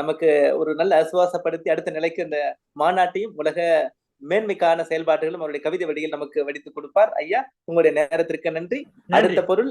நமக்கு ஒரு நல்ல அசுவாசப்படுத்தி அடுத்த நிலைக்கு இந்த மாநாட்டையும் உலக மேன்மைக்கான செயல்பாடுகளும் அவருடைய கவிதை வடியில் நமக்கு வடித்து கொடுப்பார். ஐயா உங்களுடைய நேரத்திற்கு நன்றி. அடுத்த பொருள்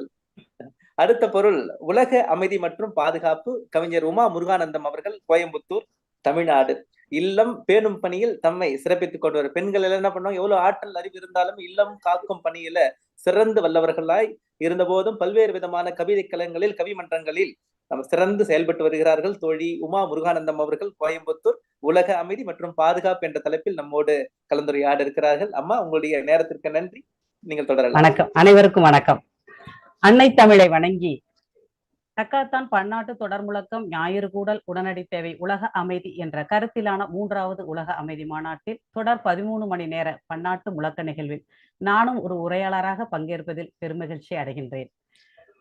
அடுத்த பொருள் உலக அமைதி மற்றும் பாதுகாப்பு. கவிஞர் உமா முருகானந்தம் அவர்கள் கோயம்புத்தூர் தமிழ்நாடு. இல்லம் பேணும் பணியில் தம்மை சிறப்பித்துக் கொண்டு வரும் பெண்கள் எல்லாம் என்ன பண்ணுவாங்க? எவ்வளவு ஆற்றல் அறிவு இருந்தாலும் இல்லம் காக்கும் பணியில சிறந்து வல்லவர்களாய் இருந்த போதும் பல்வேறு விதமான கவிதை கலங்களில் கவிமன்றங்களில் நம்ம சிறந்து செயல்பட்டு வருகிறார்கள். தோழி உமா முருகானந்தம் அவர்கள் கோயம்புத்தூர் உலக அமைதி மற்றும் பாதுகாப்பு என்ற தலைப்பில் நம்மோடு கலந்துரையாட இருக்கிறார்கள். அம்மா உங்களுடைய நேரத்திற்கு நன்றி. நீங்கள் தொடரலாம். வணக்கம். அனைவருக்கும் வணக்கம். அன்னை தமிழை வணங்கி தக்காத்தான் பன்னாட்டு தொடர் முழக்கம் ஞாயிறு கூடல் உடனடி தேவை உலக அமைதி என்ற கருத்திலான மூன்றாவது உலக அமைதி மாநாட்டில் தொடர் பதிமூணு மணி நேர பன்னாட்டு முழக்க நிகழ்வில் நானும் ஒரு உரையாளராக பங்கேற்பதில் பெருமகிழ்ச்சி அடைகின்றேன்.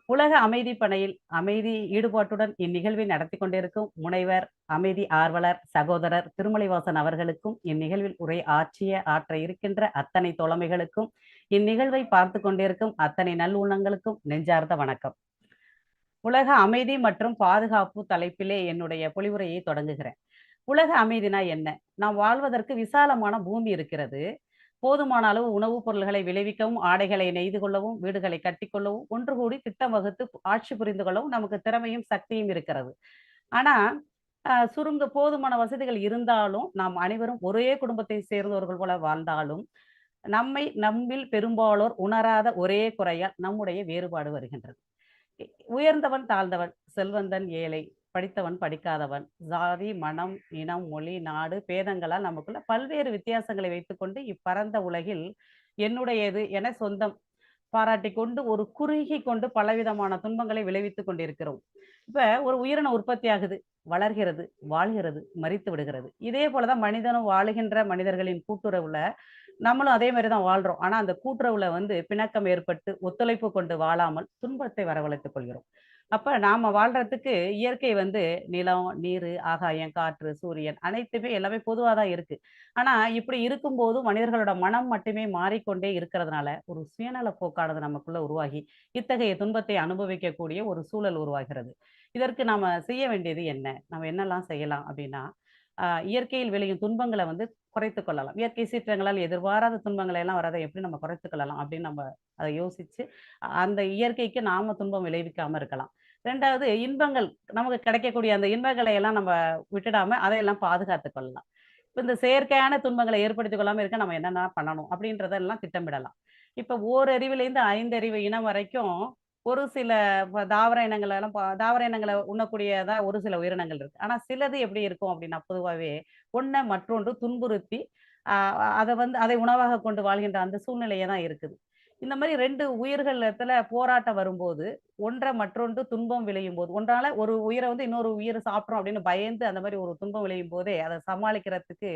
உலக அமைதி பணியில் அமைதி ஈடுபாட்டுடன் இந்நிகழ்வை நடத்தி கொண்டிருக்கும் முனைவர் அமைதி ஆர்வலர் சகோதரர் திருமலைவாசன் அவர்களுக்கும் இந்நிகழ்வில் உரை ஆற்றிய ஆற்ற இருக்கின்ற அத்தனை தோழமைகளுக்கும் இந்நிகழ்வை பார்த்து கொண்டிருக்கும் அத்தனை நல்லுள்ளங்களுக்கும் நெஞ்சார்ந்த வணக்கம். உலக அமைதி மற்றும் பாதுகாப்பு தலைப்பிலே என்னுடைய பொலிவுரையை தொடங்குகிறேன். உலக அமைதினா என்ன? நாம் வாழ்வதற்கு விசாலமான பூமி இருக்கிறது. போதுமான அளவு உணவுப் பொருள்களை விளைவிக்கவும் ஆடைகளை நெய்து கொள்ளவும் வீடுகளை கட்டிக்கொள்ளவும் ஒன்று கூடி திட்டம் வகுத்து ஆட்சி புரிந்து கொள்ளவும் நமக்கு திறமையும் சக்தியும் இருக்கிறது. ஆனா சுருங்க போதுமான வசதிகள் இருந்தாலும் நாம் அனைவரும் ஒரே குடும்பத்தை சேர்ந்தவர்கள் போல வாழ்ந்தாலும் நம்மை நம்மில் பெரும்பாலோர் உணராத ஒரே குறையால் நம்முடைய வேறுபாடு வருகின்றது. உயர்ந்தவன் தாழ்ந்தவன் செல்வந்தன் ஏழை படித்தவன் படிக்காதவன். ஜாதி மனம் இனம் மொழி நாடு பேதங்களால் நமக்குள்ள பல்வேறு வித்தியாசங்களை வைத்துக்கொண்டு இப்பரந்த உலகில் என்னுடையது என சொந்தம் பாராட்டி கொண்டு ஒரு குறுகி கொண்டு பலவிதமான துன்பங்களை விளைவித்துக் கொண்டிருக்கிறோம். இப்ப ஒரு உயிரின உற்பத்தி ஆகுது. வளர்கிறது வாழ்கிறது மறித்து விடுகிறது. இதே போலதான் மனிதனும் வாழுகின்ற மனிதர்களின் கூட்டுறவுல நம்மளும் அதே மாதிரி தான் வாழ்றோம். ஆனா அந்த கூட்டுறவுல வந்து பிணக்கம் ஏற்பட்டு ஒத்துழைப்பு கொண்டு வாழாமல் துன்பத்தை வரவழைத்துக் கொள்கிறோம். அப்ப நாம வாழ்றதுக்கு இயற்கை வந்து நிலம் நீர் ஆகாயம் காற்று சூரியன் அனைத்துமே எல்லாமே பொதுவாக தான் இருக்கு. ஆனா இப்படி இருக்கும்போது மனிதர்களோட மனம் மட்டுமே மாறிக்கொண்டே இருக்கிறதுனால ஒரு சுயநல போக்கானது நமக்குள்ள உருவாகி இத்தகைய துன்பத்தை அனுபவிக்கக்கூடிய ஒரு சூழல் உருவாகிறது. இதற்கு நாம செய்ய வேண்டியது என்ன? நம்ம என்னெல்லாம் செய்யலாம் அப்படின்னா இயற்கையில் விளையும் துன்பங்களை வந்து குறைத்து கொள்ளலாம். இயற்கை சீற்றங்களால் எதிர்பாராத துன்பங்களை எல்லாம் வரதை எப்படி நம்ம குறைத்து கொள்ளலாம் அப்படின்னு நம்ம அதை யோசிச்சு அந்த இயற்கைக்கு நாம துன்பம் விளைவிக்காம இருக்கலாம். ரெண்டாவது இன்பங்கள் நமக்கு கிடைக்கக்கூடிய அந்த இன்பங்களை எல்லாம் நம்ம விட்டுடாம அதையெல்லாம் பாதுகாத்து கொள்ளலாம். இப்போ இந்த செயற்கையான துன்பங்களை ஏற்படுத்தி கொள்ளாம இருக்க நம்ம என்னென்ன பண்ணணும் அப்படின்றதெல்லாம் திட்டமிடலாம். இப்போ ஓரறிவிலேருந்து ஐந்து அறிவு இனம் வரைக்கும் ஒரு சில தாவர இனங்கள் எல்லாம் தாவர இனங்களை உண்ணக்கூடியதா ஒரு சில உயிரினங்கள் இருக்கு. ஆனா சிலது எப்படி இருக்கும் அப்படின்னா பொதுவாகவே ஒன்றை மற்றொன்று துன்புறுத்தி அதை வந்து அதை உணவாக கொண்டு வாழ்கின்ற அந்த சூழ்நிலையே தான் இருக்குது. இந்த மாதிரி ரெண்டு உயிர்களத்துல போராட்டம் வரும்போது ஒன்றை மற்றொன்று துன்பம் விளையும் போது ஒன்றால ஒரு உயிரை வந்து இன்னொரு உயிரை சாப்பிட்றோம் அப்படின்னு பயந்து அந்த மாதிரி ஒரு துன்பம் விளையும் போதே அதை சமாளிக்கிறதுக்கு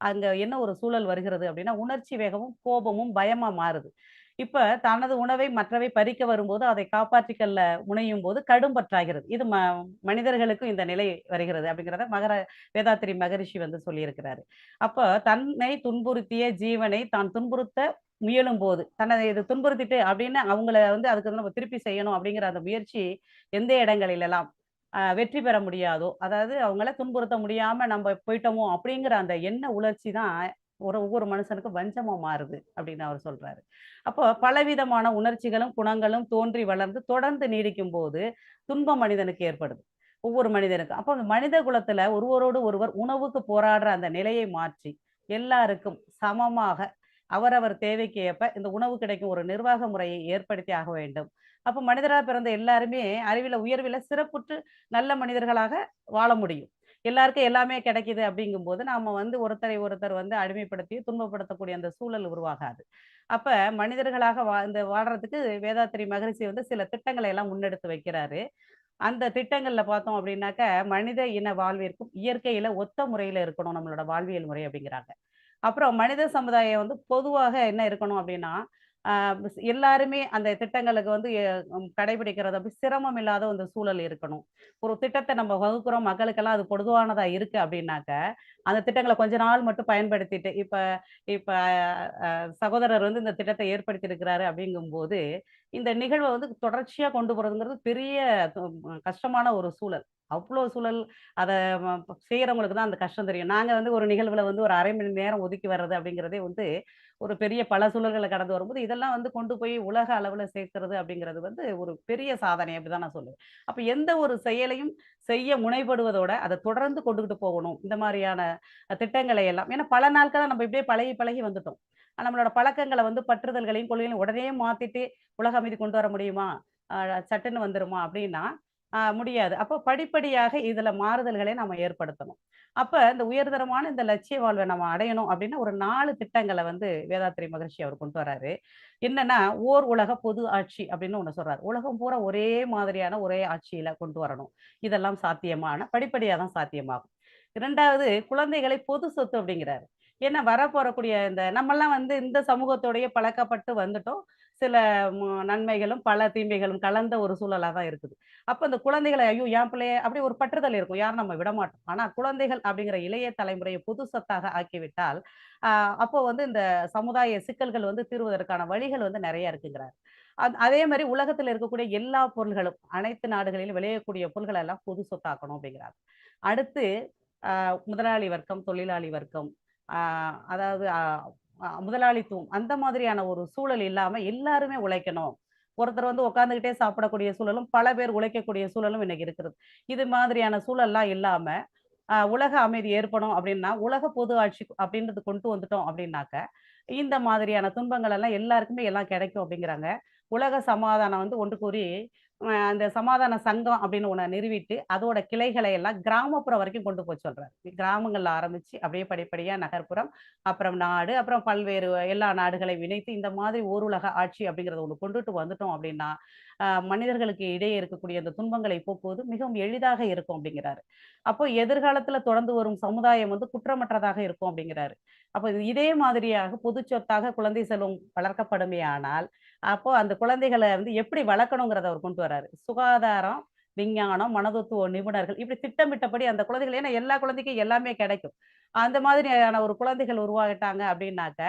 அங்க என்ன ஒரு சூழல் வருகிறது அப்படின்னா உணர்ச்சி வேகமும் கோபமும் பயமா மாறுது. இப்ப தனது உணவை மற்றவை பறிக்க வரும்போது அதை காப்பாற்றிக்கல்ல முனையும் போது கடும் பற்றாகிறது. இது ம மனிதர்களுக்கும் இந்த நிலை வருகிறது அப்படிங்கிறத மகர வேதாத்திரி மகரிஷி வந்து சொல்லியிருக்கிறாரு. அப்ப தன்னை துன்புறுத்திய ஜீவனை தான் துன்புறுத்த முயலும் போது தன்னை இது துன்புறுத்திட்டு அப்படின்னு அவங்கள வந்து அதுக்கு நம்ம திருப்பி செய்யணும் அப்படிங்கிற அந்த முயற்சி எந்த இடங்களிலெல்லாம் வெற்றி பெற முடியாதோ அதாவது அவங்கள துன்புறுத்த முடியாம நம்ம போயிட்டோமோ அப்படிங்கிற அந்த எண்ண உணர்ச்சி தான் ஒரு ஒவ்வொரு மனுஷனுக்கு வஞ்சமா மாறுது அப்படின்னு அவர் சொல்றாரு. அப்போ பலவிதமான உணர்ச்சிகளும் குணங்களும் தோன்றி வளர்ந்து தொடர்ந்து நீடிக்கும் போது துன்பம் மனிதனுக்கு ஏற்படுது. ஒவ்வொரு மனிதனுக்கும். அப்போ அந்த மனித குலத்துல ஒருவரோடு ஒருவர் உணவுக்கு போராடுற அந்த நிலையை மாற்றி எல்லாருக்கும் சமமாக அவரவர் தேவைக்கு ஏற்ப இந்த உணவு கிடைக்கும் ஒரு நிர்வாக முறையை ஏற்படுத்தி ஆக வேண்டும். அப்போ மனிதராக பிறந்த எல்லாருமே அறிவில் உயர்வில சிறப்புற்று நல்ல மனிதர்களாக வாழ முடியும். எல்லாருக்கும் எல்லாமே கிடைக்குது அப்படிங்கும்போது நாம வந்து ஒருத்தரை ஒருத்தர் வந்து அடிமைப்படுத்தி துன்பப்படுத்தக்கூடிய அந்த சூழல் உருவாகாது. அப்ப மனிதர்களாக வா இந்த வாழ்றதுக்கு வேதாத்திரி மகரிஷி வந்து சில திட்டங்களை எல்லாம் முன்னெடுத்து வைக்கிறாரு. அந்த திட்டங்கள்ல பார்த்தோம் அப்படின்னாக்க மனித இன வாழ்விற்கும் இயற்கையில ஒத்த முறையில இருக்கணும் நம்மளோட வாழ்வியல் முறை அப்படிங்கிறாங்க. அப்புறம் மனித சமுதாயம் வந்து பொதுவாக என்ன இருக்கணும் அப்படின்னா எல்லாருமே அந்த திட்டங்களுக்கு வந்து கடைபிடிக்கிறது அப்படி சிரமம் இல்லாத ஒரு சூழல் இருக்கணும். ஒரு திட்டத்தை நம்ம வகுக்கிறோம் மக்களுக்கெல்லாம் அது பொதுவானதா இருக்கு அப்படின்னாக்க அந்த திட்டங்களை கொஞ்ச நாள் மட்டும் பயன்படுத்திட்டு இப்ப இப்ப சகோதரர் வந்து இந்த திட்டத்தை ஏற்படுத்தி இருக்கிறாரு அப்படிங்கும்போது இந்த நிகழ்வை வந்து தொடர்ச்சியா கொண்டு போறதுங்கிறது பெரிய கஷ்டமான ஒரு சூழல். அவ்வளோ சூழல் அதை செய்கிறவங்களுக்கு தான் அந்த கஷ்டம் தெரியும். நாங்கள் வந்து ஒரு நிகழ்வில் வந்து ஒரு அரை மணி நேரம் ஒதுக்கி வர்றது அப்படிங்கிறதே வந்து ஒரு பெரிய பல சூழல்களை கடந்து வரும்போது இதெல்லாம் வந்து கொண்டு போய் உலக அளவில் சேர்க்கிறது அப்படிங்கிறது வந்து ஒரு பெரிய சாதனை அப்படிதான் நான் சொல்லுவேன். அப்போ எந்த ஒரு செயலையும் செய்ய முனைப்படுவதோட அதை தொடர்ந்து கொண்டுகிட்டு போகணும். இந்த மாதிரியான திட்டங்களை எல்லாம். ஏன்னா பல நாட்களாக நம்ம இப்படியே பழகி பழகி வந்துட்டோம். நம்மளோட பழக்கங்களை வந்து பற்றுதல்களையும் கொள்கைகளையும் உடனே மாத்திட்டு உலக அமைதி கொண்டு வர முடியுமா? சட்டுன்னு வந்துருமா அப்படின்னா முடியாது. அப்போ படிப்படியாக இதுல மாறுதல்களை நம்ம ஏற்படுத்தணும். அப்ப இந்த உயர்தரமான இந்த லட்சிய வாழ்வை நம்ம அடையணும் அப்படின்னா ஒரு நாலு திட்டங்களை வந்து வேதாத்திரி மகர்ஷி அவர் கொண்டு வராரு. என்னன்னா ஓர் உலக பொது ஆட்சி அப்படின்னு ஒண்ணு சொல்றாரு. உலகம் பூரா ஒரே மாதிரியான ஒரே ஆட்சியில கொண்டு வரணும். இதெல்லாம் சாத்தியமான படிப்படியாக தான் சாத்தியமாகும். இரண்டாவது குழந்தைகளை பொது சொத்து அப்படிங்கிறாரு. ஏன்னா வரப்போறக்கூடிய இந்த நம்மெல்லாம் வந்து இந்த சமூகத்தோடைய பழக்கப்பட்டு வந்துட்டோம். சில நன்மைகளும் பல தீமைகளும் கலந்த ஒரு சூழலாக தான் இருக்குது. அப்போ இந்த குழந்தைகளை ஐயோ என் பிள்ளைய அப்படி ஒரு பற்றுதல் இருக்கும். யாரும் நம்ம விட மாட்டோம். ஆனால் குழந்தைகள் அப்படிங்கிற இளைய தலைமுறையை புது சொத்தாக ஆக்கிவிட்டால் அப்போ வந்து இந்த சமுதாய சிக்கல்கள் வந்து தீர்வதற்கான வழிகள் வந்து நிறைய இருக்குங்கிறார். அதே மாதிரி உலகத்தில் இருக்கக்கூடிய எல்லா பொருள்களும் அனைத்து நாடுகளிலும் விளையக்கூடிய பொருள்கள் எல்லாம் பொது சொத்தாக்கணும் அப்படிங்கிறார். அடுத்து முதலாளி வர்க்கம் தொழிலாளி வர்க்கம் அதாவது முதலாளித்துவம் அந்த மாதிரியான ஒரு சூழல் இல்லாம எல்லாருமே உழைக்கணும். ஒருத்தர் வந்து உட்காந்துக்கிட்டே சாப்பிடக்கூடிய சூழலும் பல பேர் உழைக்கக்கூடிய சூழலும் இன்னைக்கு இருக்கிறது. இது மாதிரியான சூழல்லாம் இல்லாம ஆஹ் உலக அமைதி ஏற்படும் அப்படின்னா உலக பொது ஆட்சி அப்படின்றது கொண்டு வந்துட்டோம் அப்படின்னாக்க இந்த மாதிரியான துன்பங்கள் எல்லாம் எல்லாருக்குமே எல்லாம் கிடைக்கும் அப்படிங்கிறாங்க. உலக சமாதானம் வந்து ஒன்று கூறி அந்த சமாதான சங்கம் அப்படின்னு ஒன்று நிறுவிட்டு அதோட கிளைகளை எல்லாம் கிராமப்புறம் வரைக்கும் கொண்டு போய் சொல்றாரு. கிராமங்கள்ல ஆரம்பிச்சு அப்படியே படிப்படியா நகர்ப்புறம் அப்புறம் நாடு அப்புறம் பல்வேறு எல்லா நாடுகளை இணைத்து இந்த மாதிரி ஓருலக ஆட்சி அப்படிங்கறத ஒன்று கொண்டுட்டு வந்துட்டோம் அப்படின்னா மனிதர்களுக்கு இடையே இருக்கக்கூடிய அந்த துன்பங்களை போக்குவது மிகவும் எளிதாக இருக்கும் அப்படிங்கிறாரு. அப்போ எதிர்காலத்துல தொடர்ந்து வரும் சமுதாயம் வந்து குற்றமற்றதாக இருக்கும் அப்படிங்கிறாரு. அப்போ இதே மாதிரியாக பொது சொத்தாக குழந்தை செல்வம் வளர்க்கப்படுமேயானால் அப்போ அந்த குழந்தைகளை வந்து எப்படி வளர்க்கணுங்கிறத அவர் கொண்டு வராரு. சுகாதாரம் விஞ்ஞானம் மனதத்துவ நிபுணர்கள் இப்படி திட்டமிட்டபடி அந்த குழந்தைகள் ஏன்னா எல்லா குழந்தைக்கும் எல்லாமே கிடைக்கும். அந்த மாதிரியான ஒரு குழந்தைகள் உருவாகிட்டாங்க அப்படின்னாக்க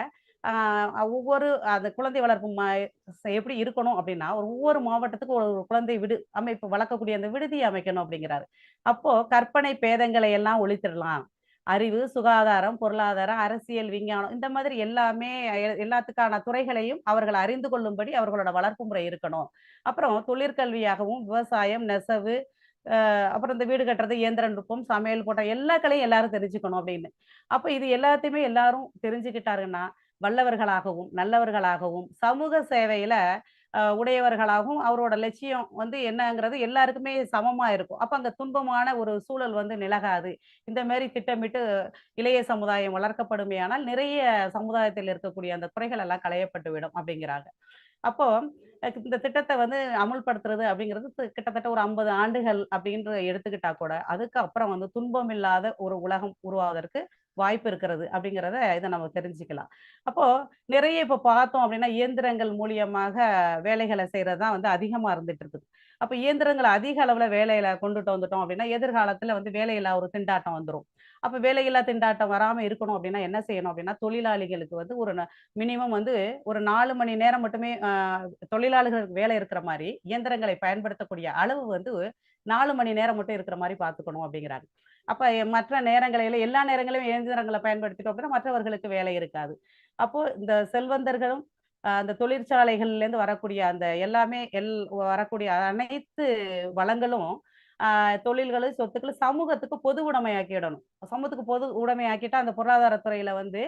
ஒவ்வொரு அந்த குழந்தை வளர்ப்பு ம- எப்படி இருக்கணும் அப்படின்னா ஒரு ஒவ்வொரு மாவட்டத்துக்கும் ஒரு ஒரு குழந்தை விடு அமைப்பு வளர்க்கக்கூடிய அந்த விடுதியை அமைக்கணும் அப்படிங்கிறாரு. அப்போ கற்பனை பேதங்களை எல்லாம் ஒழித்திடலாம். அறிவு சுகாதாரம் பொருளாதாரம் அரசியல் விஞ்ஞானம் இந்த மாதிரி எல்லாமே எல்லாத்துக்கான துறைகளையும் அவர்கள் அறிந்து கொள்ளும்படி அவர்களோட வளர்ப்பு முறை இருக்கணும். அப்புறம் தொழிற்கல்வியாகவும் விவசாயம் நெசவு அப்புறம் இந்த வீடு கட்டுறது இயந்திர நுட்பம் சமையல் போட்ட எல்லா கலையும் எல்லாரும் தெரிஞ்சுக்கணும் அப்படின்னு. அப்ப இது எல்லாத்தையுமே எல்லாரும் தெரிஞ்சுக்கிட்டாருன்னா வல்லவர்களாகவும் நல்லவர்களாகவும் சமூக சேவையில உடையவர்களாகவும் அவரோட லட்சியம் வந்து என்னங்கிறது எல்லாருக்குமே சமமா இருக்கும். அப்ப அந்த துன்பமான ஒரு சூழல் வந்து நிலகாது. இந்த மாதிரி திட்டமிட்டு இளைய சமுதாயம் வளர்க்கப்படுமேயானால் நிறைய சமுதாயத்தில் இருக்கக்கூடிய அந்த குறைகள் எல்லாம் களையப்பட்டு விடும் அப்படிங்கிறாங்க. அப்போ இந்த திட்டத்தை வந்து அமுல்படுத்துறது அப்படிங்கிறது கிட்டத்தட்ட ஒரு ஐம்பது ஆண்டுகள் அப்படின்ற எடுத்துக்கிட்டா கூட அதுக்கு அப்புறம் வந்து துன்பம் இல்லாத ஒரு உலகம் உருவாவதற்கு வாய்ப்பு இருக்கிறது அப்படிங்கிறத இதை நம்ம தெரிஞ்சுக்கலாம். அப்போ நிறைய இப்போ பார்த்தோம் அப்படின்னா இயந்திரங்கள் மூலியமாக வேலைகளை செய்யறது தான் வந்து அதிகமா இருந்துட்டு இருக்குது. அப்ப இயந்திரங்களை அதிக அளவுல வேலையில கொண்டுட்டு வந்துட்டோம் அப்படின்னா எதிர்காலத்துல வந்து வேலையில்லா ஒரு திண்டாட்டம் வந்துரும். அப்ப வேலையில்லா திண்டாட்டம் வராம இருக்கணும் அப்படின்னா என்ன செய்யணும் அப்படின்னா தொழிலாளிகளுக்கு வந்து ஒரு மினிமம் வந்து ஒரு நாலு மணி நேரம் மட்டுமே ஆஹ், தொழிலாளர்களுக்கு வேலை இருக்கிற மாதிரி இயந்திரங்களை பயன்படுத்தக்கூடிய அளவு வந்து நாலு மணி நேரம் மட்டும் இருக்கிற மாதிரி பார்த்துக்கணும் அப்படிங்கிறாங்க. அப்ப மற்ற நேரங்களில எல்லா நேரங்களையும் இயந்திரங்களை பயன்படுத்திட்டோம் அப்படின்னா மற்றவர்களுக்கு வேலை இருக்காது. அப்போ இந்த செல்வந்தர்களும் ஆஹ், அந்த தொழிற்சாலைகள்ல இருந்து வரக்கூடிய அந்த எல்லாமே எல் வரக்கூடிய அனைத்து வளங்களும் ஆஹ், தொழில்களும் சொத்துக்களும் சமூகத்துக்கு பொது உடைமையாக்கிடணும். சமூகத்துக்கு பொது உடைமையாக்கிட்டா அந்த பொருளாதாரத்துறையில வந்து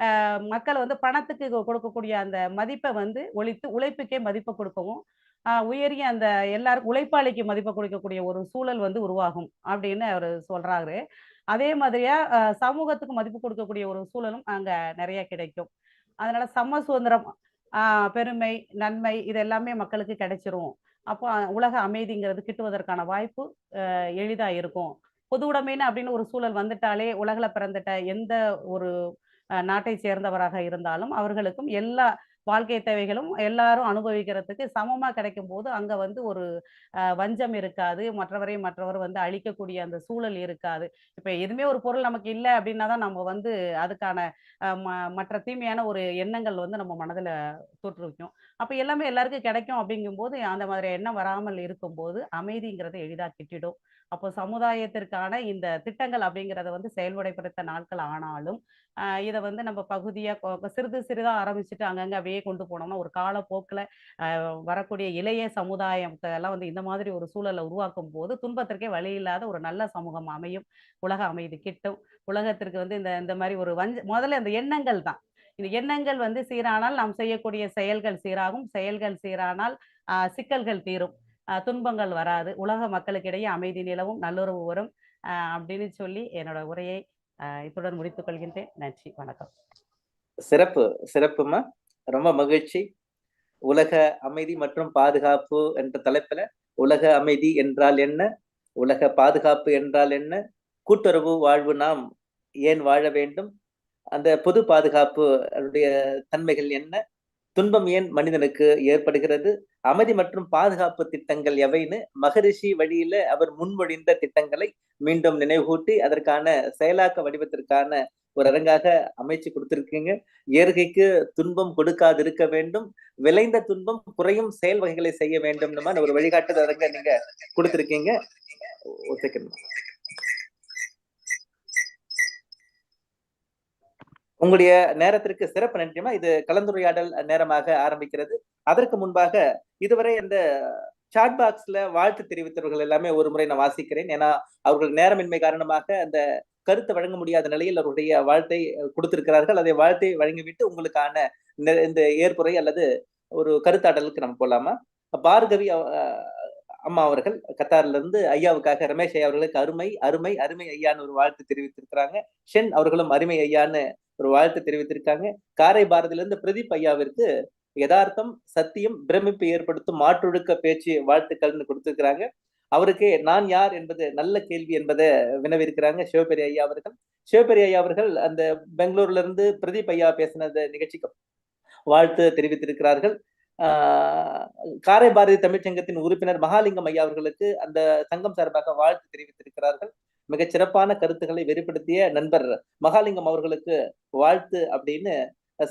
ஆஹ், மக்கள் வந்து பணத்துக்கு கொடுக்கக்கூடிய அந்த மதிப்பை வந்து ஒழித்து உழைப்புக்கே மதிப்பை கொடுக்கவும் உயரிய அந்த எல்லாருக்கும் உழைப்பாளிக்கு மதிப்பை கொடுக்கக்கூடிய ஒரு சூழல் வந்து உருவாகும் அப்படின்னு அவர் சொல்றாரு. அதே மாதிரியா சமூகத்துக்கு மதிப்பு கொடுக்கக்கூடிய ஒரு சூழலும் அங்க நிறைய கிடைக்கும். அதனால சம சுதந்திரம் பெருமை நன்மை இது எல்லாமே மக்களுக்கு கிடைச்சிரும். அப்போ உலக அமைதிங்கிறது கிட்டுவதற்கான வாய்ப்பு எளிதா இருக்கும். பொது உடைமைன்னு அப்படின்னு ஒரு சூழல் வந்துட்டாலே உலகில் பிறந்துட்ட எந்த ஒரு நாட்டை சேர்ந்தவராக இருந்தாலும் அவர்களுக்கும் எல்லா வாழ்க்கை தேவைகளும் எல்லாரும் அனுபவிக்கிறதுக்கு சமமாக கிடைக்கும் போது அங்கே வந்து ஒரு வஞ்சம் இருக்காது. மற்றவரை மற்றவர் வந்து அழிக்கக்கூடிய அந்த சூழல் இருக்காது. இப்போ எதுவுமே ஒரு பொருள் நமக்கு இல்லை அப்படின்னா தான் நம்ம வந்து அதுக்கான ம- மற்ற தீமையான ஒரு எண்ணங்கள் வந்து நம்ம மனதில் தோற்றுவிக்கும் அப்போ எல்லாமே எல்லாருக்கும் கிடைக்கும் அப்படிங்கும்போது அந்த மாதிரி எண்ணம் வராமல் இருக்கும்போது அமைதிங்கிறத எளிதாக கிட்டிடும். அப்போ சமுதாயத்திற்கான இந்த திட்டங்கள் அப்படிங்கிறத வந்து செயல்முறைப்படுத்த நாட்கள் ஆனாலும் இதை வந்து நம்ம பகுதியாக சிறிது சிறிதா ஆரம்பிச்சுட்டு அங்கங்க அப்படியே கொண்டு போனோம்னா ஒரு காலப்போக்கில் வரக்கூடிய இளைய சமுதாயத்தை எல்லாம் வந்து இந்த மாதிரி ஒரு சூழலை உருவாக்கும் போது துன்பத்திற்கே வழி இல்லாத ஒரு நல்ல சமூகம் அமையும். உலக அமைதி கிட்டும். உலகத்திற்கு வந்து இந்த இந்த மாதிரி ஒரு வஞ்ச முதல்ல இந்த எண்ணங்கள் தான். இந்த எண்ணங்கள் வந்து சீரானால் நாம் செய்யக்கூடிய செயல்கள் சீராகும். செயல்கள் சீரானால் சிக்கல்கள் தீரும். துன்பங்கள் வராது. உலக மக்களுக்கிடையே அமைதி நிலவும் நல்லுறவு வரும். அப்படின்னு சொல்லி என்னோட உரையை ஆஹ் இத்துடன் முடித்துக் கொள்கின்றேன். நன்றி. வணக்கம். சிறப்பு. சிறப்புமா? ரொம்ப மகிழ்ச்சி. உலக அமைதி மற்றும் பாதுகாப்பு என்ற தலைப்புல உலக அமைதி என்றால் என்ன? உலக பாதுகாப்பு என்றால் என்ன? கூட்டுறவு வாழ்வு நாம் ஏன் வாழ வேண்டும்? அந்த பொது பாதுகாப்பு தன்மைகள் என்ன? துன்பம் ஏன் மனிதனுக்கு ஏற்படுகிறது? அமைதி மற்றும் பாதுகாப்பு திட்டங்கள் எவைன்னு மகரிஷி வழியில அவர் முன்மொழிந்த திட்டங்களை மீண்டும் நினைவுகூட்டி அதற்கான செயலாக்க வடிவத்திற்கான ஒரு அரங்காக அமைச்சு கொடுத்திருக்கீங்க. இயற்கைக்கு துன்பம் கொடுக்காது இருக்க வேண்டும். விளைந்த துன்பம் குறையும் செயல் வகைகளை செய்ய வேண்டும் ஒரு வழிகாட்டுதல் அரங்க நீங்க கொடுத்திருக்கீங்க. ஒத்துக்கணும் உங்களுடைய நேரத்திற்கு சிறப்பு நன்றிமா இது கலந்துரையாடல் நேரமாக ஆரம்பிக்கிறது. அதற்கு முன்பாக இதுவரை அந்த சாட் பாக்ஸ்ல வாழ்த்து தெரிவித்தவர்கள் எல்லாமே ஒரு முறை நான் வாசிக்கிறேன். ஏன்னா அவர்கள் நேரமின்மை காரணமாக அந்த கருத்தை வழங்க முடியாத நிலையில் அவருடைய வாழ்த்தை கொடுத்திருக்கிறார்கள். அதை வாழ்த்தை வழங்கிவிட்டு உங்களுக்கான இந்த ஏற்புரை அல்லது ஒரு கருத்தாடலுக்கு நம்ம போலாமா? பார்கவி அம்மா அவர்கள் கத்தார்ல இருந்து ஐயாவுக்காக ரமேஷ் ஐயா அவர்களுக்கு அருமை அருமை அருமை ஐயான்னு ஒரு வாழ்த்து தெரிவித்திருக்கிறாங்க. ஷென் அவர்களும் அருமை ஐயான்னு ஒரு வாழ்த்து தெரிவித்திருக்காங்க. காரை பாரதியிலிருந்து பிரதீப் ஐயாவிற்கு யதார்த்தம் சத்தியம் பிரமிப்பு ஏற்படுத்தும் மாற்றொழுக்க பேச்சு வாழ்த்துக்கள்னு கொடுத்திருக்கிறாங்க. அவருக்கு நான் யார் என்பது நல்ல கேள்வி என்பதை வினவிருக்கிறாங்க சிவபெரிய ஐயா அவர்கள். சிவபெரிய ஐயா அவர்கள் அந்த பெங்களூர்ல இருந்து பிரதீப் ஐயா பேசினத நிகழ்ச்சிக்கு வாழ்த்து தெரிவித்திருக்கிறார்கள். காரை பாரதி தமிழ்ச்சங்கத்தின் உறுப்பினர் மகாலிங்கம் ஐயா அவர்களுக்கு அந்த சங்கம் சார்பாக வாழ்த்து தெரிவித்திருக்கிறார்கள். மிக சிறப்பான கருத்துக்களை வெளிப்படுத்திய நண்பர் மகாலிங்கம் அவர்களுக்கு வாழ்த்து அப்படின்னு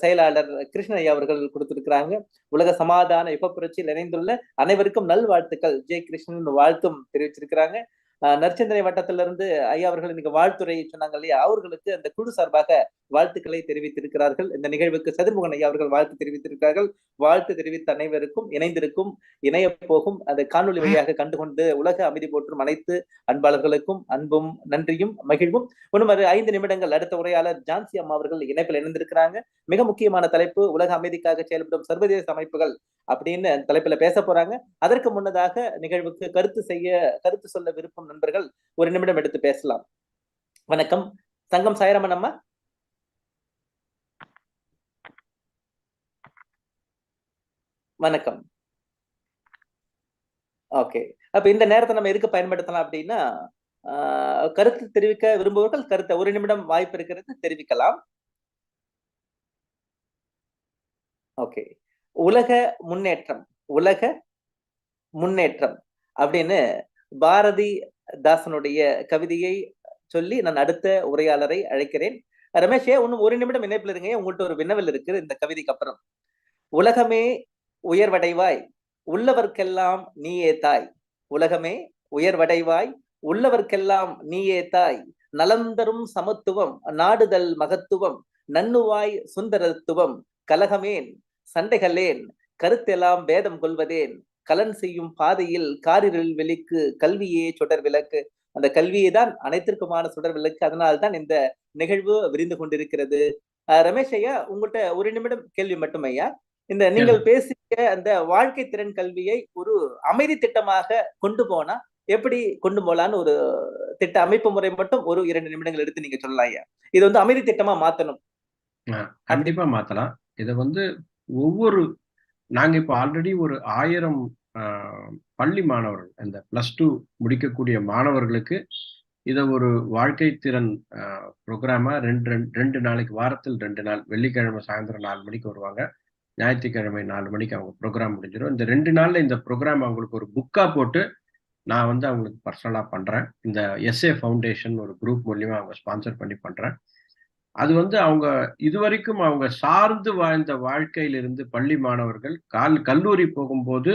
செயலாளர் கிருஷ்ணன் ஐயா அவர்கள் கொடுத்திருக்கிறாங்க. உலக சமாதான யுக புரட்சியில் இணைந்துள்ள அனைவருக்கும் நல்வாழ்த்துக்கள். ஜெய் கிருஷ்ணன் வாழ்த்தும் தெரிவிச்சிருக்கிறாங்க. நற்சந்திரை வட்டத்திலிருந்து ஐயா அவர்கள் இன்னைக்கு வாழ்த்துறை சொன்னாங்க இல்லையா? அவர்களுக்கு அந்த குழு சார்பாக வாழ்த்துக்களை தெரிவித்திருக்கிறார்கள். இந்த நிகழ்வுக்கு சதுர்முகன் ஐயா அவர்கள் வாழ்த்து தெரிவித்திருக்கிறார்கள். வாழ்த்து தெரிவித்த அனைவருக்கும் இணைந்திருக்கும் இணைய போகும் அந்த காணொலி வழியாக கண்டுகொண்டு உலக அமைதி போற்றும் அனைத்து அன்பாளர்களுக்கும் அன்பும் நன்றியும் மகிழ்வும். இன்னும் ஒரு ஐந்து நிமிடங்கள். அடுத்த உரையாளர் ஜான்சி அம்மா அவர்கள் இணைப்பில் இணைந்திருக்கிறாங்க. மிக முக்கியமான தலைப்பு உலக அமைதிக்காக செயல்படும் சர்வதேச அமைப்புகள் அப்படின்னு தலைப்புல பேச போறாங்க. அதற்கு முன்னதாக நிகழ்வுக்கு கருத்து செய்ய கருத்து சொல்ல விருப்பம் நண்பர்கள் ஒரு நிமிடம் எடுத்து பேசலாம். வணக்கம். தங்கம் சாயரமன் அம்மா? வணக்கம். ஓகே அப்ப இந்த நேரத்தை நம்ம எதுக்கு பயன்படுத்தலாம் அப்படின்னா கருத்து தெரிவிக்க விரும்புபவர்கள் கருத்தை ஒரு நிமிடம் வாய்ப்பு இருக்கிறது தெரிவிக்கலாம். ஓகே உலக முன்னேற்றம் உலக முன்னேற்றம் அப்படின்னு பாரதி தாசனுடைய கவிதையை சொல்லி நான் அடுத்த உரையாளரை அழைக்கிறேன். ரமேஷே இன்னும் ஒரு நிமிடம் இணைப்பில் இருங்க. உங்கள்கிட்ட ஒரு வினவல் இருக்கு இந்த கவிதைக்கு அப்புறம். உலகமே உயர்வடைவாய் உள்ளவர்க்கெல்லாம் நீயே தாய். உலகமே உயர்வடைவாய் உள்ளவர்க்கெல்லாம் நீயே தாய். நலந்தரும் சமத்துவம் நாடுதல் மகத்துவம் நன்னுவாய் சுந்தரத்துவம். கலகமேன் சண்டைகளேன் கருத்தெல்லாம் பேதம் கொள்வதேன். கலன் செய்யும் பாதையில் காரிருள் வெளிக்கு கல்வியே சுடர் விளக்கு. அந்த கல்வியே தான் அனைத்திற்குமான சுடர் விளக்கு. அதனால்தான் இந்த நிகழ்வு விரிந்து கொண்டிருக்கிறது. ரமேஷ் ஐயா உங்கள்கிட்ட ஒரு நிமிடம் கேள்வி மட்டும் ஐயா. இந்த நீங்கள் பேசிய அந்த வாழ்க்கை திறன் கல்வியை ஒரு அமைதி திட்டமாக கொண்டு போனா எப்படி கொண்டு போலான்னு ஒரு திட்ட அமைப்பு முறை மட்டும் ஒரு இரண்டு நிமிடங்கள் எடுத்து நீங்க சொல்லலாம் ஐயா. இது வந்து அமைதி திட்டமா மாத்தணும். கண்டிப்பா மாத்தலாம். இதை வந்து ஒவ்வொரு நாங்க இப்போ ஆல்ரெடி ஒரு ஆயிரம் பள்ளி மாணவர்கள் இந்த பிளஸ் டூ முடிக்கக்கூடிய மாணவர்களுக்கு இதை ஒரு வாழ்க்கை திறன் ப்ரோக்ராமா ரெண்டு ரெண்டு ரெண்டு நாளைக்கு வாரத்தில் ரெண்டு நாள் வெள்ளிக்கிழமை சாயந்தரம் நாலு மணிக்கு வருவாங்க. ஞாயிற்றுக்கிழமை நாலு மணிக்கு அவங்க ப்ரோக்ராம் முடிஞ்சிடும். இந்த ரெண்டு நாளில் இந்த ப்ரோக்ராம் அவங்களுக்கு ஒரு புக்காக போட்டு நான் வந்து அவங்களுக்கு பர்சனலாக பண்ணுறேன் இந்த எஸ்ஏ ஃபவுண்டேஷன் ஒரு குரூப் மூலியமாக அவங்க ஸ்பான்சர் பண்ணி பண்ணுறேன் அது வந்து அவங்க இதுவரைக்கும் அவங்க சார்ந்து வாழ்ந்த வாழ்க்கையிலிருந்து பள்ளி மாணவர்கள் கால் கல்லூரி போகும்போது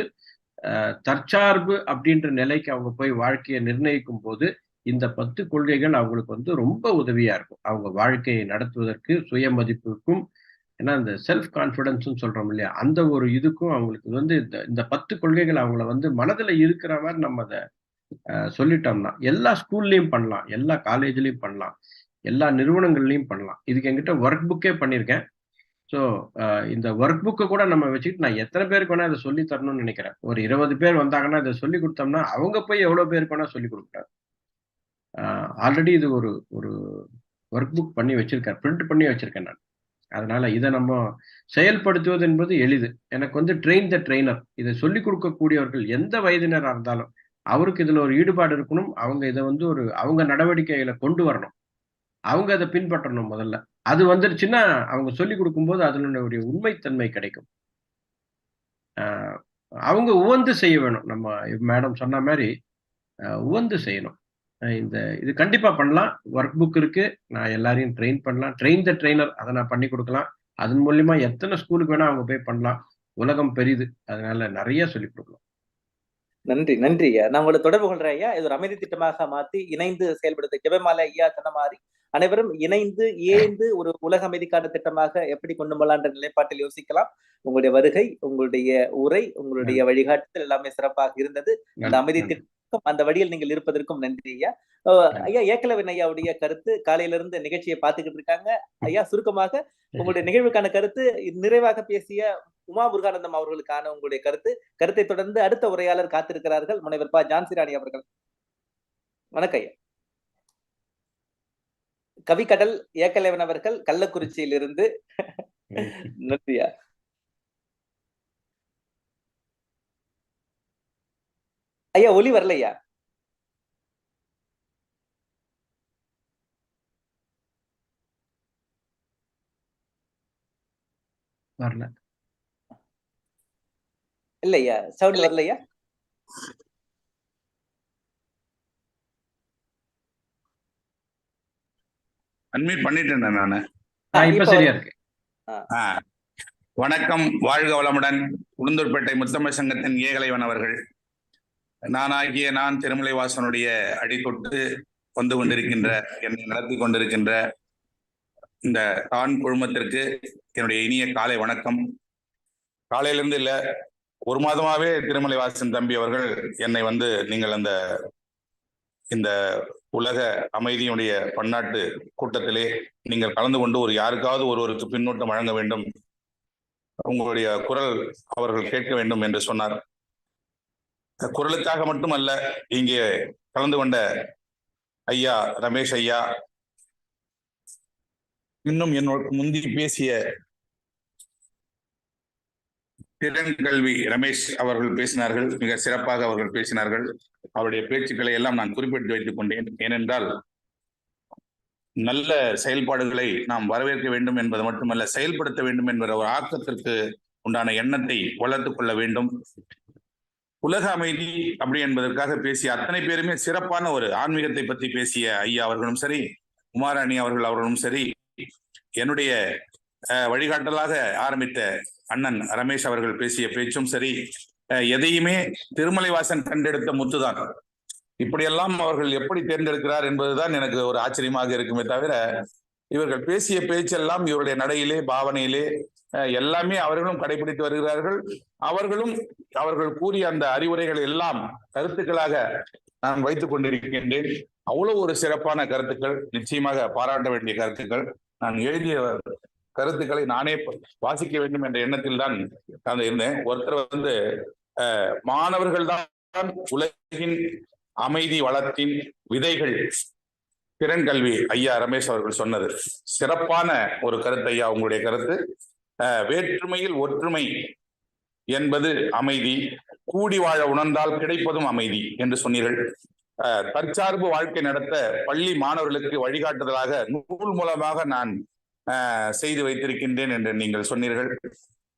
தற்சார்பு அப்படின்ற நிலைக்கு அவங்க போய் வாழ்க்கையை நிர்ணயிக்கும் போது இந்த பத்து கொள்கைகள் அவங்களுக்கு வந்து ரொம்ப உதவியா இருக்கும். அவங்க வாழ்க்கையை நடத்துவதற்கு சுயமதிப்புக்கும் ஏன்னா இந்த செல்ஃப் கான்ஃபிடன்ஸ்னு சொல்றோம் இல்லையா? அந்த ஒரு இதுக்கும் அவங்களுக்கு வந்து இந்த இந்த பத்து கொள்கைகள் அவங்கள வந்து மனதில் இருக்கிற மாதிரி நம்ம அதை சொல்லிட்டோம்னா எல்லா ஸ்கூல்லையும் பண்ணலாம் எல்லா காலேஜ்லையும் பண்ணலாம் எல்லா நிறுவனங்கள்லையும் பண்ணலாம். இதுக்கு என்கிட்ட ஒர்க் புக்கே பண்ணியிருக்கேன். ஸோ uh, இந்த ஒர்க் புக்கை கூட நம்ம வச்சுக்கிட்டு நான் எத்தனை பேருக்கு வேணா இதை சொல்லி தரணும்னு நினைக்கிறேன். ஒரு இருபது பேர் வந்தாங்கன்னா இதை சொல்லி கொடுத்தோம்னா அவங்க போய் எவ்வளோ பேருக்கு வேணா சொல்லி கொடுக்குறாங்க ஆல்ரெடி இது ஒரு ஒரு ஒர்க் புக் பண்ணி வச்சிருக்கேன். பிரிண்ட் பண்ணி வச்சிருக்கேன் நான். அதனால இதை நம்ம செயல்படுத்துவது என்பது எளிது. எனக்கு வந்து ட்ரெயின் த ட்ரெயினர் இதை சொல்லி கொடுக்கக்கூடியவர்கள் எந்த வயதினராக இருந்தாலும் அவருக்கு இதில் ஒரு ஈடுபாடு இருக்கணும். அவங்க இதை வந்து ஒரு அவங்க நடவடிக்கைகளை கொண்டு வரணும். அவங்க அதை பின்பற்றணும் முதல்ல. அது வந்துருச்சுன்னா அவங்க சொல்லி கொடுக்கும்போது அதனுடைய உண்மைத்தன்மை கிடைக்கும். ஆஹ் அவங்க உவந்து செய்ய வேணும். நம்ம மேடம் சொன்ன மாதிரி ஆஹ் உவந்து செய்யணும். இந்த இது கண்டிப்பா பண்ணலாம். ஒர்க் புக் இருக்கு. நான் எல்லாரையும் ட்ரெயின் பண்ணலாம். ட்ரெயின் த ட்ரெயினர் அதை நான் பண்ணி கொடுக்கலாம். அதன் மூலியமா எத்தனை ஸ்கூலுக்கு வேணா அவங்க போய் பண்ணலாம். உலகம் பெரிது அதனால நிறைய சொல்லி கொடுக்கலாம். நன்றி நன்றி ஐயா. நான் உங்களை தொடர்பு கொள்றேன் ஐயா. இது ஒரு அமைதி திட்டமாக மாத்தி இணைந்து செயல்படுத்த ஜெபமாலை ஐயா சொன்ன மாதிரி அனைவரும் இணைந்து ஏந்து ஒரு உலக அமைதிக்கான திட்டமாக எப்படி கொண்டு போலான்ற நிலைப்பாட்டில் யோசிக்கலாம். உங்களுடைய வருகை உங்களுடைய உரை உங்களுடைய வழிகாட்டுதல் எல்லாமே சிறப்பாக இருந்தது. அந்த அமைதி திட்டம் அந்த வழியில் நீங்கள் இருப்பதற்கும் நன்றி ஐயா. ஐயா ஏக்கலவன் ஐயாவுடைய கருத்து காலையில இருந்து நிகழ்ச்சியை பார்த்துக்கிட்டு இருக்காங்க. ஐயா சுருக்கமாக உங்களுடைய நிகழ்வுக்கான கருத்து நிறைவாக பேசிய உமா முருகானந்தம் அவர்களுக்கான உங்களுடைய கருத்து. கருத்தை தொடர்ந்து அடுத்த உரையாளர் காத்திருக்கிறார்கள். முனைவர் ப. ஜான்சிராணி அவர்கள். வணக்கம் ஐயா. கவிக்கடல் ஏக்கலேவன் அவர்கள் கள்ளக்குறிச்சியிலிருந்து நன்றியா ஐயா ஒலி வரலையா? வரல. இல்லையா? சவுண்ட் வரலையா? அன்மியூட் பண்ணிட்டேன் நானு. ஆஹ் இப்ப சரியா இருக்கு. ஆ. வணக்கம் வாழ்க வளமுடன். உளுந்தூர்பேட்டை முத்தமிழ் சங்கத்தின் ஏகலைவன் அவர்கள். நானாகிய நான் திருமலை வாசனுடைய அடித்தொட்டு வந்து கொண்டிருக்கின்ற என்னை நடத்தி கொண்டிருக்கின்ற இந்த தான் குழுமத்திற்கு என்னுடைய இனிய காலை வணக்கம். காலையிலிருந்து இல்ல ஒரு மாதமாவே திருமலை வாசன் தம்பி அவர்கள் என்னை வந்து நீங்கள் அந்த இந்த உலக அமைதியுடைய பன்னாட்டு கூட்டத்திலே நீங்கள் கலந்து கொண்டு ஒரு யாருக்காவது ஒருவருக்கு பின்னூட்டம் வழங்க வேண்டும். உங்களுடைய குரல் அவர்கள் கேட்க வேண்டும் என்று சொன்னார். குரலுக்காக மட்டுமல்ல இங்கே கலந்து கொண்ட ஐயா ரமேஷ் ஐயா இன்னும் என்னோட முந்தி பேசிய திறன்கல்வி ரமேஷ் அவர்கள் பேசினார்கள் மிக சிறப்பாக அவர்கள் பேசினார்கள். அவருடைய பேச்சுக்களை எல்லாம் நான் குறிப்பிட்டு வைத்துக் கொண்டேன். ஏனென்றால் நல்ல செயல்பாடுகளை நாம் வரவேற்க வேண்டும் என்பது மட்டுமல்ல செயல்படுத்த வேண்டும் என்கிற ஒரு ஆக்கத்திற்கு உண்டான எண்ணத்தை வளர்த்துக் கொள்ள வேண்டும். உலக அமைதி அப்படி என்பதற்காக பேசிய அத்தனை பேருமே சிறப்பான ஒரு ஆன்மீகத்தை பற்றி பேசிய ஐயா அவர்களும் சரி குமாராணி அவர்கள் அவர்களும் சரி என்னுடைய அஹ், வழிகாட்டலாக ஆரம்பித்த அண்ணன் ரமேஷ் அவர்கள் பேசிய பேச்சும் சரி எதையுமே திருமலைவாசன் கண்டெடுத்த முத்துதான். இப்படியெல்லாம் அவர்கள் எப்படி தேர்ந்தெடுக்கிறார் என்பதுதான் எனக்கு ஒரு ஆச்சரியமாக இருக்குமே தவிர இவர்கள் பேசிய பேச்செல்லாம் இவருடைய நடையிலே பாவனையிலே எல்லாமே அவர்களும் கடைபிடித்து வருகிறார்கள். அவர்களும் அவர்கள் கூறிய அந்த அறிவுரைகள் எல்லாம் கருத்துக்களாக நான் வைத்துக் கொண்டிருக்கின்றேன். அவ்வளவு ஒரு சிறப்பான கருத்துக்கள் நிச்சயமாக பாராட்ட வேண்டிய கருத்துக்கள். நான் எழுதிய கருத்துக்களை நானே வாசிக்க வேண்டும் என்ற எண்ணத்தில் தான் நான் இருந்தேன். ஒருத்தர் வந்து அஹ், மாணவர்கள் தான் உலகின் அமைதி வளத்தின் விதைகள் திறன் கல்வி ஐயா ரமேஷ் அவர்கள் சொன்னது. சிறப்பான ஒரு கருத்து ஐயா உங்களுடைய கருத்து. வேற்றுமையில் ஒற்றுமை என்பது அமைதி கூடி வாழ உணர்ந்தால் கிடைப்பதும் அமைதி என்று சொன்னீர்கள். தற்சார்பு வாழ்க்கை நடத்த பள்ளி மாணவர்களுக்கு வழிகாட்டுதலாக நூல் மூலமாக நான் செய்து வைத்திருக்கின்றேன் என்று நீங்கள் சொன்னீர்கள்.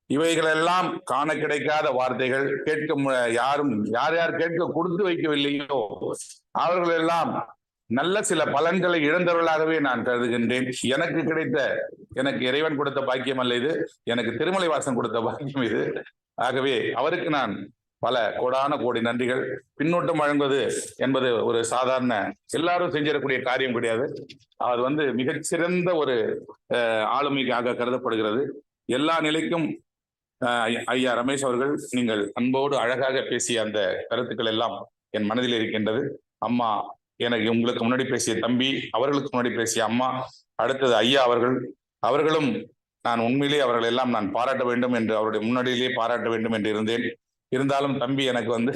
இவைகளெல்லாம் காண கிடைக்காத வார்த்தைகள் கேட்க யாரும் யார் யார் கேட்க கொடுத்து வைக்கவில்லையோ அவர்கள் எல்லாம் நல்ல சில பலன்களை இழந்தவர்களாகவே நான் கருதுகின்றேன். எனக்கு கிடைத்த எனக்கு இறைவன் கொடுத்த பாக்கியம் அல்ல இது. எனக்கு திருமலை வாசன் கொடுத்த பாக்கியம் இது. ஆகவே அவருக்கு நான் பல கோடான கோடி நன்றிகள். பின்னூட்டம் வழங்குவது என்பது ஒரு சாதாரண எல்லாரும் செஞ்சிடக்கூடிய காரியம் கிடையாது. அது வந்து மிகச்சிறந்த ஒரு ஆளுமைக்காக கருதப்படுகிறது. எல்லா நிலைக்கும் ஐயா ரமேஷ் அவர்கள் நீங்கள் அன்போடு அழகாக பேசிய அந்த கருத்துக்கள் எல்லாம் என் மனதில் இருக்கின்றது. அம்மா எனக்கு உங்களுக்கு முன்னாடி பேசிய தம்பி அவர்களுக்கு முன்னாடி பேசிய அம்மா அடுத்தது ஐயா அவர்கள். அவர்களும் நான் உண்மையிலே அவர்கள் எல்லாம் நான் பாராட்ட வேண்டும் என்று அவருடைய முன்னாடியிலே பாராட்ட வேண்டும் என்று இருந்தேன். இருந்தாலும் தம்பி எனக்கு வந்து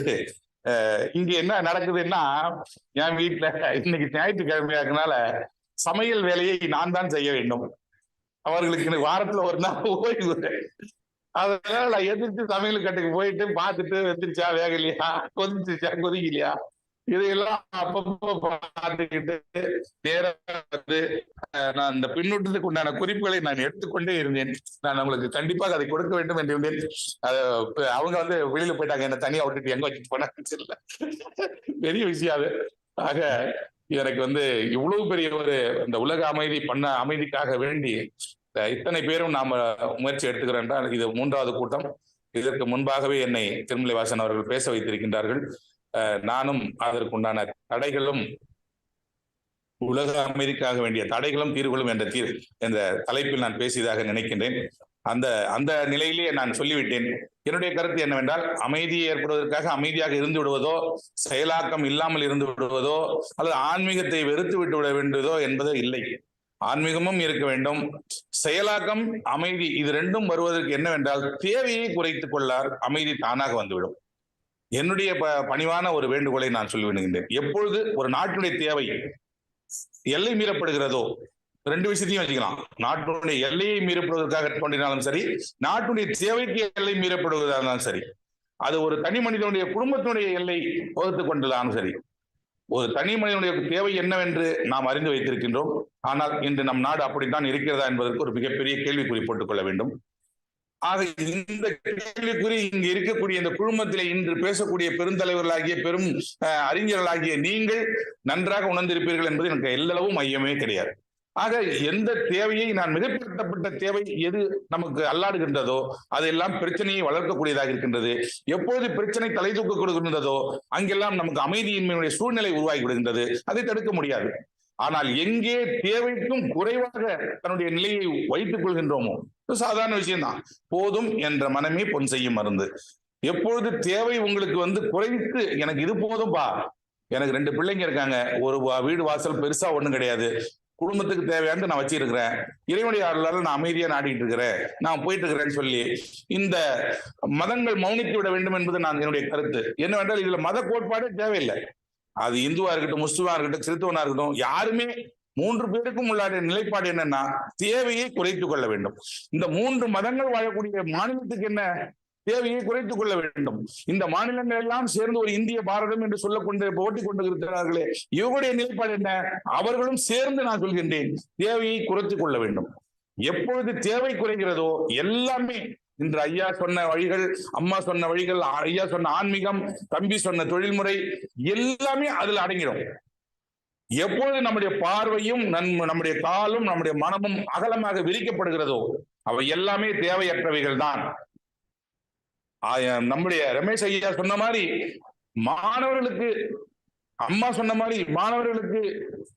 அஹ், இங்க என்ன நடக்குதுன்னா என் வீட்டுல இன்னைக்கு ஞாயிற்றுக்கிழமையாக்குனால சமையல் வேலையை நான் தான் செய்ய வேண்டும். அவர்களுக்கு இன்னைக்கு வாரத்துல ஒரு நாள் ஓய்வு. அதனால நான் எதிர்த்து சமையல் கட்டுக்கு போயிட்டு பார்த்துட்டு வெந்துருச்சா வேகலையா? கொதிச்சிருச்சா? கொதிக்கலையா? இதையெல்லாம் அப்பப்போ பார்த்துக்கிட்டு நேரா வந்து நான் இந்த பின்னூட்டத்துக்கு உண்டான குறிப்புகளை நான் எடுத்துக்கொண்டே இருந்தேன். நான் உங்களுக்கு கண்டிப்பாக அதை கொடுக்க வேண்டும் என்று இருந்தேன். அது அவங்க வந்து வெளியில போயிட்டாங்க. என்ன தனியா விட்டுட்டு எங்க வச்சுட்டு போனாங்க தெரியல. பெரிய விஷயம் அது. ஆக எனக்கு வந்து இவ்வளவு பெரிய ஒரு இந்த உலக அமைதி பண்ண அமைதிக்காக வேண்டி இத்தனை பேரும் நாம முயற்சி எடுத்துக்கிறோம் என்றால் இது மூன்றாவது கூட்டம். இதற்கு முன்பாகவே என்னை திருமலைவாசன் அவர்கள் பேச வைத்திருக்கின்றார்கள். நானும் அதற்குண்டான தடைகளும் உலக அமைதிக்காக வேண்டிய தடைகளும் தீர்வுகளும் என்ற தீர் என்ற தலைப்பில் நான் பேசியதாக நினைக்கின்றேன். அந்த அந்த நிலையிலேயே நான் சொல்லிவிட்டேன். என்னுடைய கருத்து என்னவென்றால் அமைதி ஏற்படுவதற்காக அமைதியாக இருந்து விடுவதோ செயலாக்கம் இல்லாமல் இருந்து விடுவதோ அல்லது ஆன்மீகத்தை வெறுத்து விட்டு விட வேண்டுவதோ என்பது இல்லை. ஆன்மீகமும் இருக்க வேண்டும். செயலாக்கம் அமைதி இது ரெண்டும் வருவதற்கு என்னவென்றால் தேவையை குறைத்துக் கொள்ளார் அமைதி தானாக வந்துவிடும். என்னுடைய ப- பணிவான ஒரு வேண்டுகோளை நான் சொல்லிவிடுகின்றேன் எப்பொழுது ஒரு நாட்டுடைய தேவை எல்லை மீறப்படுகிறதோ ரெண்டு விஷயத்தையும் வச்சுக்கலாம். நாட்டுடைய எல்லையை மீறப்படுவதற்காக தோன்றினாலும் சரி நாட்டுடைய தேவைக்கு எல்லை மீறப்படுவதாக இருந்தாலும் சரி அது ஒரு தனி மனிதனுடைய குடும்பத்தினுடைய எல்லை வகுத்து கொண்டதாலும் சரி. ஒரு தனி மனிதனுடைய தேவை என்னவென்று நாம் அறிந்து வைத்திருக்கின்றோம். ஆனால் இன்று நம் நாடு அப்படித்தான் இருக்கிறதா என்பதற்கு ஒரு மிகப்பெரிய கேள்விக்குறி போட்டுக் கொள்ள வேண்டும். ஆக இந்த கேள்விக்குறி இங்கு இருக்கக்கூடிய இந்த குழுமத்திலே இன்று பேசக்கூடிய பெருந்தலைவர்களாகிய பெரும் அஹ், அறிஞர்களாகிய நீங்கள் நன்றாக உணர்ந்திருப்பீர்கள் என்பது எனக்கு எல்லளவும் ஐயமே கிடையாது. ஆக எந்த தேவையை நான் மிகப்படுத்தப்பட்ட தேவை எது நமக்கு அல்லாடுகின்றதோ அதெல்லாம் பிரச்சனையை வளர்க்கக்கூடியதாக இருக்கின்றது. எப்பொழுது பிரச்சனை தலை தூக்க கொடுக்கின்றதோ அங்கெல்லாம் நமக்கு அமைதியின்மையுடைய சூழ்நிலை உருவாகி விடுகின்றது. அதை தடுக்க முடியாது. ஆனால் எங்கே தேவைக்கும் குறைவாக தன்னுடைய நிலையை வைத்துக் கொள்கின்றோமோ? சாதாரண விஷயம்தான். போதும் என்ற மனமே பொன் செய்யும் மருந்து. எப்பொழுது தேவை உங்களுக்கு வந்து குறைத்து எனக்கு இது போதும்பா? எனக்கு ரெண்டு பிள்ளைங்க இருக்காங்க. ஒரு வா- வீடு வாசல் பெருசா ஒண்ணும் கிடையாது. குடும்பத்துக்கு தேவையானது நான் வச்சிருக்கிறேன். இறைவனுடைய அருளால நான் அமைதியா நாடிட்டு இருக்கிறேன். நான் போயிட்டு இருக்கிறேன்னு சொல்லி இந்த மதங்கள் மௌனித்து விட வேண்டும் என்பது நான் என்னுடைய கருத்து. என்னவென்றால் இதுல மத கோட்பாடே தேவையில்லை. அது இந்துவா இருக்கட்டும் முஸ்லிமா இருக்கட்டும் கிறிஸ்துவனா இருக்கட்டும் யாருமே மூன்று பேருக்கும் உள்ள நிலைப்பாடு என்னன்னா தேவையை குறைத்துக் கொள்ள வேண்டும். இந்த மூன்று மதங்கள் வாழக்கூடிய மாநிலத்துக்கு என்ன? தேவையை குறைத்துக் கொள்ள வேண்டும். இந்த மாநிலங்கள் எல்லாம் சேர்ந்து ஒரு இந்திய பாரதம் என்று சொல்ல கொண்டு கொண்டு இருக்கிறார்களே இவருடைய நிலைப்பாடு என்ன? அவர்களும் சேர்ந்து நான் சொல்கின்றேன் தேவையை குறைத்துக் கொள்ள வேண்டும். எப்பொழுது தேவை குறைகிறதோ எல்லாமே இன்று ஐயா சொன்ன வழிகள் அம்மா சொன்ன வழிகள் ஐயா சொன்ன ஆன்மீகம் தம்பி சொன்ன தொழில்முறை எல்லாமே அதுல அடங்கிடும். எப்பொழுது நம்முடைய பார்வையும் நம்முடைய காலும் நம்முடைய மனமும் அகலமாக விரிக்கப்படுகிறதோ அவை எல்லாமே தேவையற்றவைகள் தான். நம்முடைய ரமேஷ் ஐயா சொன்ன மாதிரி மாணவர்களுக்கு அம்மா சொன்ன மாதிரி மாணவர்களுக்கு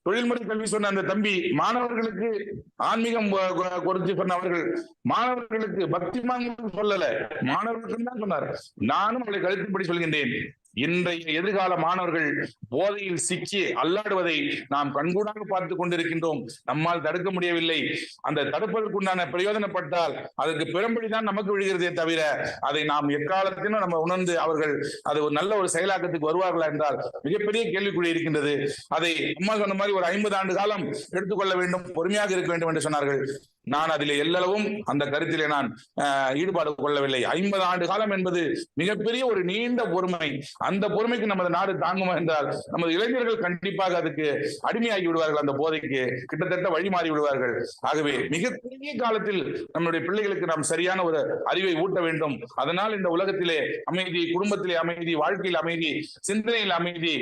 தொழில்முறை கல்வி சொன்ன அந்த தம்பி மாணவர்களுக்கு ஆன்மீகம் கு- சொன்ன அவர்கள் மாணவர்களுக்கு பக்திமான்கள் சொல்லல. மாணவர்களுக்கு தான் சொன்னார். நானும் அவளை கழுத்துப்படி சொல்கின்றேன். இன்றைய எதிர்கால மாணவர்கள் போதையில் சிக்கி அல்லாடுவதை நாம் கண்கூடாக பார்த்து கொண்டிருக்கின்றோம். நம்மால் தடுக்க முடியவில்லை. அந்த தடுப்பதற்குண்டான பிரயோஜனப்பட்டால் அதற்கு பெரும்படிதான் நமக்கு விழுகிறதே தவிர அதை நாம் எக்காலத்திலும் நம்ம உணர்ந்து அவர்கள் அது ஒரு நல்ல ஒரு செயலாக்கத்துக்கு வருவார்களா என்றால் மிகப்பெரிய கேள்விக்குறி இருக்கின்றது. அதை அம்மா சொன்ன மாதிரி ஒரு ஐம்பது ஆண்டு காலம் எடுத்துக்கொள்ள வேண்டும் பொறுமையாக இருக்க வேண்டும் என்று சொன்னார்கள். நான் அதில் எல்லளவும் அந்த கருத்திலே நான் ஈடுபாடு கொள்ளவில்லை. ஐம்பது ஆண்டு காலம் என்பது மிகப்பெரிய ஒரு நீண்ட பொறுமை. அந்த பொறுமைக்கு நமது நாடு தாங்குமா என்றால் நமது இளைஞர்கள் கண்டிப்பாக அதுக்கு அடிமையாகி விடுவார்கள் அந்த போதைக்கு. கிட்டத்தட்ட வழி மாறி விடுவார்கள். ஆகவே மிக குறுகிய காலத்தில் நம்முடைய பிள்ளைகளுக்கு நாம் சரியான ஒரு அறிவை ஊட்ட வேண்டும். அதனால் இந்த உலகத்திலே அமைதி குடும்பத்திலே அமைதி வாழ்க்கையில் அமைதி சிந்தனையில் அமைதி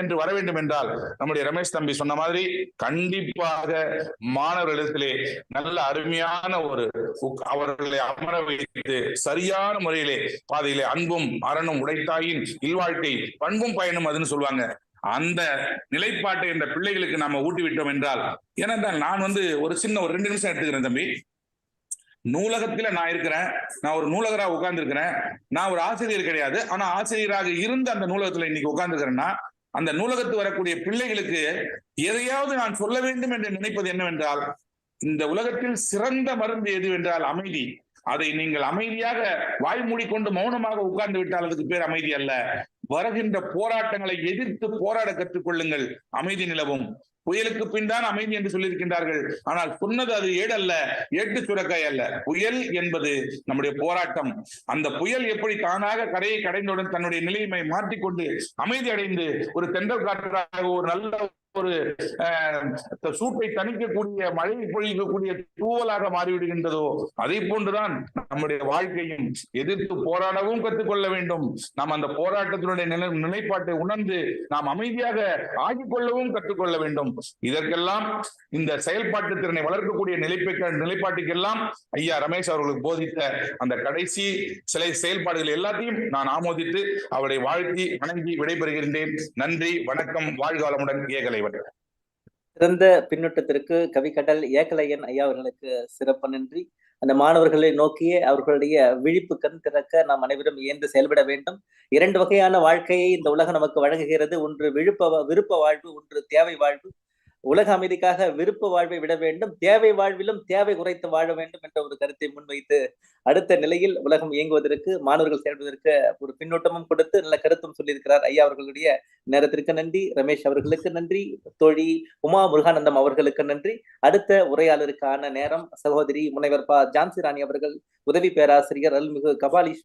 என்று வர வேண்டும் என்றால் நம்முடைய ரமேஷ் தம்பி சொன்ன மாதிரி கண்டிப்பாக மாணவர்களிடத்திலே நல்ல அருமையான ஒரு அவர்களை அமர வைத்து சரியான முறையிலே பாதையிலே அன்பும் அறனும் உடைத்தாயின் இல்வாழ்க்கை பண்பும் பயனும் அதுன்னு சொல்லுவாங்க. அந்த நிலைப்பாட்டை இந்த பிள்ளைகளுக்கு நாம ஊட்டி விட்டோம் என்றால் ஏனென்றால் நான் வந்து ஒரு சின்ன ஒரு ரெண்டு நிமிஷம் எடுத்துக்கிறேன் தம்பி. நூலகத்துல நான் இருக்கிறேன். நான் ஒரு நூலகராக உட்கார்ந்து இருக்கிறேன் நான் ஒரு ஆசிரியர் கிடையாது. ஆனா ஆசிரியராக இருந்து அந்த நூலகத்துல இன்னைக்கு உட்கார்ந்துக்கிறேன்னா அந்த நூலகத்து வரக்கூடிய பிள்ளைகளுக்கு எதையாவது நான் சொல்ல வேண்டும் என்று நினைப்பது என்னவென்றால் இந்த உலகத்தில் சிறந்த மருந்து எது என்றால் அமைதி. அதை நீங்கள் அமைதியாக வாய் மூடிக்கொண்டு மௌனமாக உட்கார்ந்து விட்டால் அதுக்கு பேர் அமைதி அல்ல. வருகின்ற போராட்டங்களை எதிர்த்து போராட கற்றுக்கொள்ளுங்கள். அமைதி நிலவும். புயலுக்கு பின் தான் அமைதி என்று சொல்லியிருக்கின்றார்கள். ஆனால் சொன்னது அது ஏடல்ல ஏட்டு சுரக்காய் அல்ல. புயல் என்பது நம்முடைய போராட்டம். அந்த புயல் எப்படி தானாக கரையை கடைந்தவுடன் தன்னுடைய நிலையை மாற்றிக்கொண்டு அமைதி அடைந்து ஒரு தென்றல் காற்றாக ஒரு நல்ல ஒரு அஹ், சூட்டை தணிக்கக்கூடிய மழை பொழிக்கக்கூடிய தூவலாக மாறிவிடுகின்றதோ அதை போன்றுதான் நம்முடைய வாழ்க்கையும் எதிர்த்து போராடவும் கற்றுக்கொள்ள வேண்டும். நாம் அந்த போராட்டத்தினுடைய நிலை நிலைப்பாட்டை உணர்ந்து நாம் அமைதியாக ஆகிக்கொள்ளவும் கற்றுக்கொள்ள வேண்டும். இதற்கெல்லாம் இந்த செயல்பாட்டு திறனை வளர்க்கக்கூடிய நிலைப்பை நிலைப்பாட்டுக்கெல்லாம் ஐயா ரமேஷ் அவர்களுக்கு போதித்த அந்த கடைசி சிலை செயல்பாடுகள் எல்லாத்தையும் நான் ஆமோதித்து அவரை வாழ்த்தி வணங்கி விடைபெறுகின்றேன். நன்றி வணக்கம் வாழ்காலமுடன் ஏகலைவன் சிறந்த பின்னூட்டத்திற்கு கவிக்கடல் ஏகலையன் ஐயா அவர்களுக்கு சிறப்பு நன்றி. அந்த மாணவர்களை நோக்கியே அவர்களுடைய விழிப்பு கண் திறக்க நாம் அனைவரும் இயந்து செயல்பட வேண்டும். இரண்டு வகையான வாழ்க்கையை இந்த உலகம் நமக்கு வழங்குகிறது. ஒன்று விழுப்ப விருப்ப வாழ்வு ஒன்று தேவை வாழ்வு. உலக அமைதிக்காக விருப்ப வாழ்வை விட வேண்டும் தேவை வாழ்விலும் தேவை குறைத்து வாழ வேண்டும் என்ற ஒரு கருத்தை முன்வைத்து அடுத்த நிலையில் உலகம் இயங்குவதற்கு மாணவர்கள் செயல்படுவதற்கு ஒரு பின்னூட்டமும் கொடுத்து நல்ல கருத்தும் சொல்லியிருக்கிறார் ஐயா அவர்களுடைய நேரத்திற்கு நன்றி ரமேஷ் அவர்களுக்கு நன்றி தோழி உமா முருகானந்தம் அவர்களுக்கு நன்றி. அடுத்த உரையாளருக்கான நேரம் சகோதரி முனைவர் பா ஜான்சி ராணி அவர்கள் உதவி பேராசிரியர் அருள்மிகு கபாலீஷ்